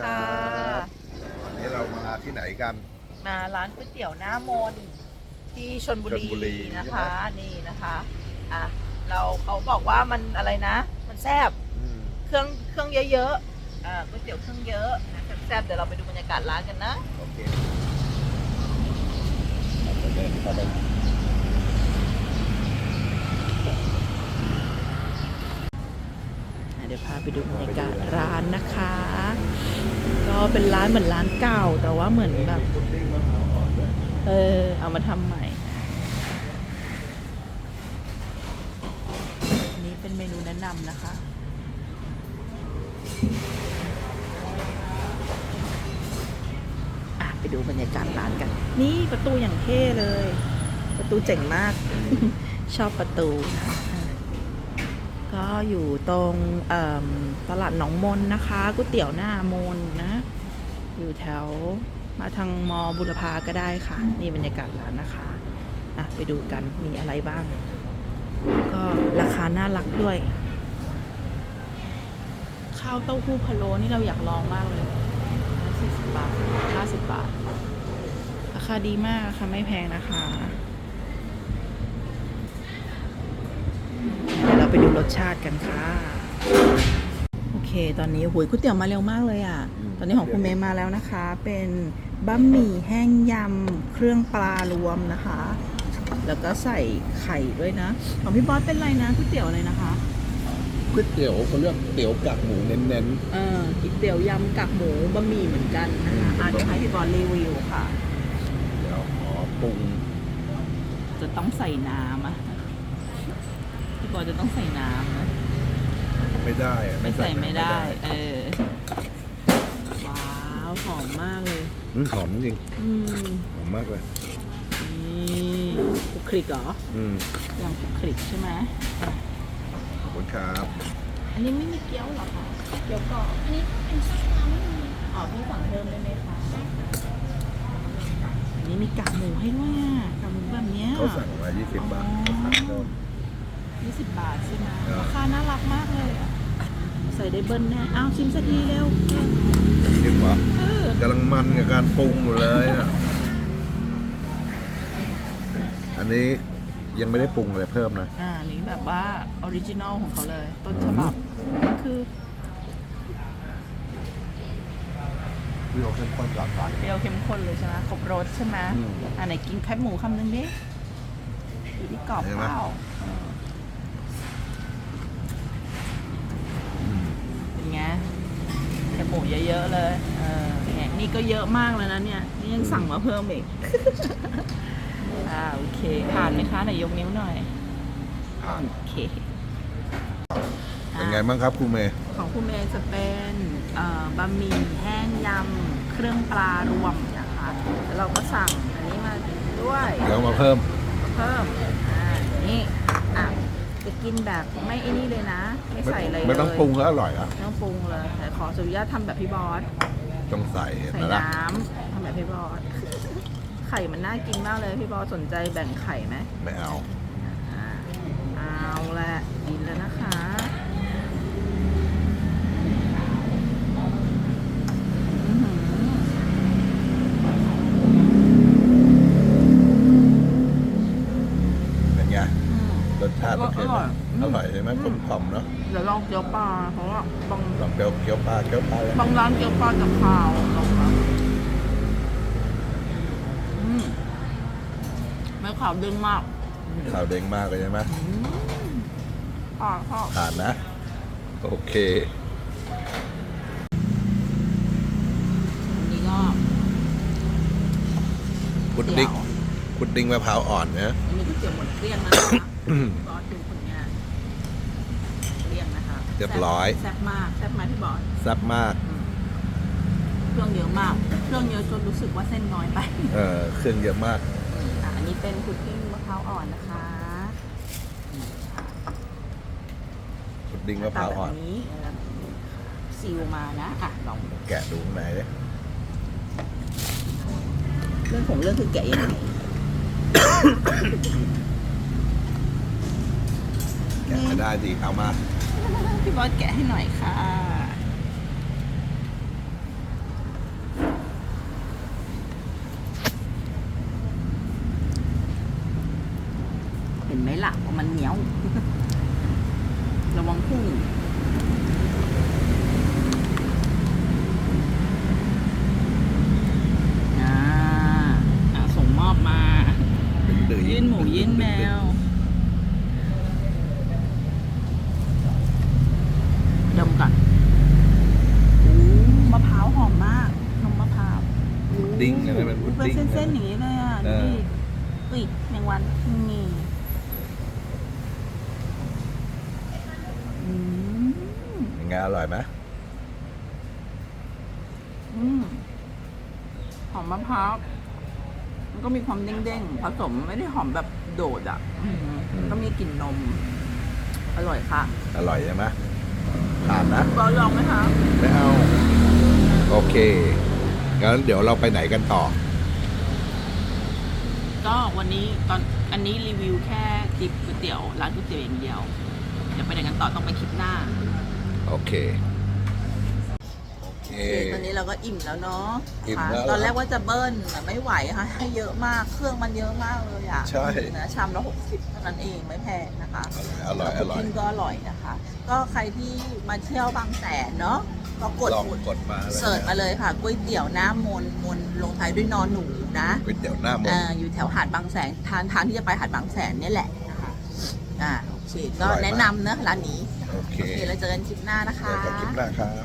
ค่ะวันนี้เรามาที่ไหนกัน มาร้านก๋วยเตี๋ยวหน้ามนที่ชนบุชลบุรีรีนะคะใช่ไหม นี่นะคะอะเราเขาบอกว่ามันอะไรนะ มันแซ่บอืมเครื่องเครื่องเยอะๆอ่าก๋วยเตี๋ยวเครื่องเยอะนะแซ่บๆเดี๋ยวเราไปดูบรรยากาศร้านกันนะ โอเคเราจะเดินเข้าไป เดี๋ยวพาไปดูบรรยากาศร้านนะคะ ก็เป็นร้านเหมือนร้านเก่า แต่ว่าเหมือนแบบ เออ เอามาทำใหม่อันนี้เป็นเมนูแนะนำนะคะอะไปดูบรรยากาศร้านกัน นี่ประตูอย่างเท่เลย ประตูเจ๋งมาก ชอบประตูนะ อะก็อยู่ตรงตลาดหนองมนนะคะก๋วยเตี๋ยวหน้ามนนะ อยู่แถวมาทางมอบุรพาก็ได้ค่ะ นี่บรรยากาศร้านนะคะอะไปดูกันมีอะไรบ้าง ก็ราคาน่ารักด้วย ข้าวเต้าหู้พะโล้นี่เราอยากลองมากเลยสี่สิบบาทห้าสิบบาท ราคาดีมากค่ะไม่แพงนะคะ เดี๋ยวเราไปดูรสชาติกันค่ะ โอเค ตอนนี้หุยก๋วยเตี๋ยวมาเร็วมากเลยอะ ตอนนี้ของคุณเมย์มาแล้วนะคะ เป็นบะหมี่แห้งยำเครื่องปลารวมนะคะ แล้วก็ใส่ไข่ด้วยนะ ของพี่บอสเป็นอะไรนะก๋วยเตี๋ยวอะไรนะคะก๋วยเตี๋ยวเขาเรียกเตี๋ยวกากหมูเน้นเออก๋วยเตี๋ยวยำกากหมูบะหมี่เหมือนกันนะคะอะเดี๋ยวให้พี่บอสรีวิวค่ะ ๆ เดี๋ยวขอปรุง จะต้องใส่น้ำอะ พี่บอสจะต้องใส่น้ำนะไม่ได้อะไม่ใส่ไม่ได้ เออ ว้าวหอมมากเลย อืมหอมจริงอืมหอมมากเลย นี่คลุกคลิกเหรออืมยำคลุกคลิกใช่ไหมขอบคุณครับอันนี้ไม่มีเกี๊ยวเหรอคะเกี๊ยวกรอบอันนี้เป็นข้าวปลาไม่มีอ๋อพี่สั่งเพิ่มได้ไหมคะอันนี้มีกากหมูให้ด้วยอะกากหมูแบบเนี้ย เขาสั่งมา20บาทเขาสั่งเพิ่ม ยี่สิบบาทใช่ไหมครับราคาน่ารักมากเลยอะใส่ได้เบิ้ลแน่อ้าวชิมสักทีเร็วคิดว่าเออกำลังมันกับการปรุงอยู่เลยอะอันนี้ยังไม่ได้ปรุงอะไรเพิ่มนะ อ่าอันนี้แบบว่าออริจินอลของเขาเลย ต้นฉบับก็คือพี่เราเข้มข้นกว่ากันเปรี้ยวเข้มข้นเลยใช่ไหมครบรสใช่ไหมอืม อ่าไหนกินแคบหมูคำนึงดิดูที่กรอบเห็นเปไหมล่าเป็นไงแคบห มูเยอะๆเลย เออเนี่ยนี่ก็เยอะมากแล้วนะเนี่ย นี่ยังสั่งมาเพิ่มอีก อ่าโอเคผ่านไหมคะไหนยกนิ้วหน่อยผ่านโอเค เป็นไงบ้างครับครูเมย์ของคุณเมย์จะเป็นเอ่อบะหมี่แห้งยำเครื่องปลารวมนะคะแล้วเราก็สั่งอันนี้มาด้วย เดี๋ยวมาเพิ่ม เพิ่มอ่านี่อะ จะกินแบบไม่ไอ้นี่เลยนะ ไม่ใส่อะไรเลยไม่ต้องปรุงก็อร่อยอะไม่ต้องปรุงเลยแต่ขออนุญาตทำแบบพี่บอสต้องใส่เห็นใส่ไหมล่ะน้ำทำแบบพี่บอส ไข่มันน่ากินมากเลยพี่บอสสนใจแบ่งไข่ไหมไม่เอา อ่าเอาละกินแล้วนะคะ อื้อหือ เป็นไง อืม รสชาติโอเคไหม อร่อยอร่อยใช่ไหมกลมกล่อมเนาะเดี๋ยวลองเกี๊ยวปลาเพราะว่าบางลองเกี๊ยวเกี๊ยวปลาเกี๊ยวปลาเลยบางร้านเกี๊ยวปลาจะขาวลองนะอืมไม่ขาวดึงมากข่าวเด้งมากเลยใช่ไหมอืมอ่าชอบผ่านนะ โอเคอันนี้ก็พุดดิ้งพุดดิ้งมะพร้าวอ่อนนะอันนี้ก๋วยเตี๋ยวหมดเกลี้ยงแล้วนะคะบอสดูผลงานเกลี้ยงนะคะ เรียบร้อย แซ่บมากแซ่บไหมพี่บอสแซ่บมาก เครื่องเยอะมาก เครื่องเยอะจนรู้สึกว่าเส้นน้อยไปเออเครื่องเยอะมาก อะอันนี้เป็นพุดดิ้งมะพร้าวอ่อนนะคะพุดดิ้งมะพร้าวอ่อนตแบบนี้แล้วซีลมานะอะลองดูแกะดูข้างในเลยเรื่องของเรื่องคือแกะยังไงแกะไม่ได้ดิเอามา พี่บอสแกะให้หน่อยค่ะ เห็นไหมล่ะว่ามันเหนียว ระวังพุ่ง เป็นพุดเป็นดิ้งเส้นๆอย่างนี้เลยอะเอดูอดิอุ้ยแมงวันนี่อืมยังไงอร่อยไหมอืมหอมมะพร้าวมันก็มีความเด้งๆผสมไม่ได้หอมแบบโดดอะอืมก็มีกลิ่นนม อร่อยค่ะอร่อยใช่ไหมผ่านนะบอลลองไหมคะ ไม่เอา โอเคงั้นเดี๋ยวเราไปไหนกันต่อ ก็วันนี้ตอนอันนี้รีวิวแค่คลิปก๋วยเตี๋ยวร้านก๋วยเตี๋ยวอย่างเดียวเดี๋ยวไปไหนกันต่อต้องไปคลิปหน้า โอเค โอเค ตอนนี้เราก็อิ่มแล้วเนาะอิ่มค่ะแล้วตอนแรกว่าจะเบิ้ลแต่ไม่ไหวค่ะให้เยอะมากเครื่องมันเยอะมากเลยอะใช่ นะชามละหกสิบเท่านั้นเองไม่แพงนะคะอร่อย อร่อยกินก็อร่อยนะคะ ก็ใครที่มาเที่ยวบางแสนเนาะ ก็กดลองกดมาเลยเสิร์ชมาเลยค่ะก๋วยเตี๋ยวหน้ามนมนลงท้ายด้วยนอนหนูนะก๋วยเตี๋ยวหน้ามนอ่าอยู่แถวหาดบางแสนทางทางที่จะไปหาดบางแสนเนี่ยแหละนะคะอ่าโอเคก็อร่อยมากแนะนำเนอะร้านนี้โอเคโอเคแล้วเจอกันคลิปหน้านะคะเจอกันคลิปหน้าครับ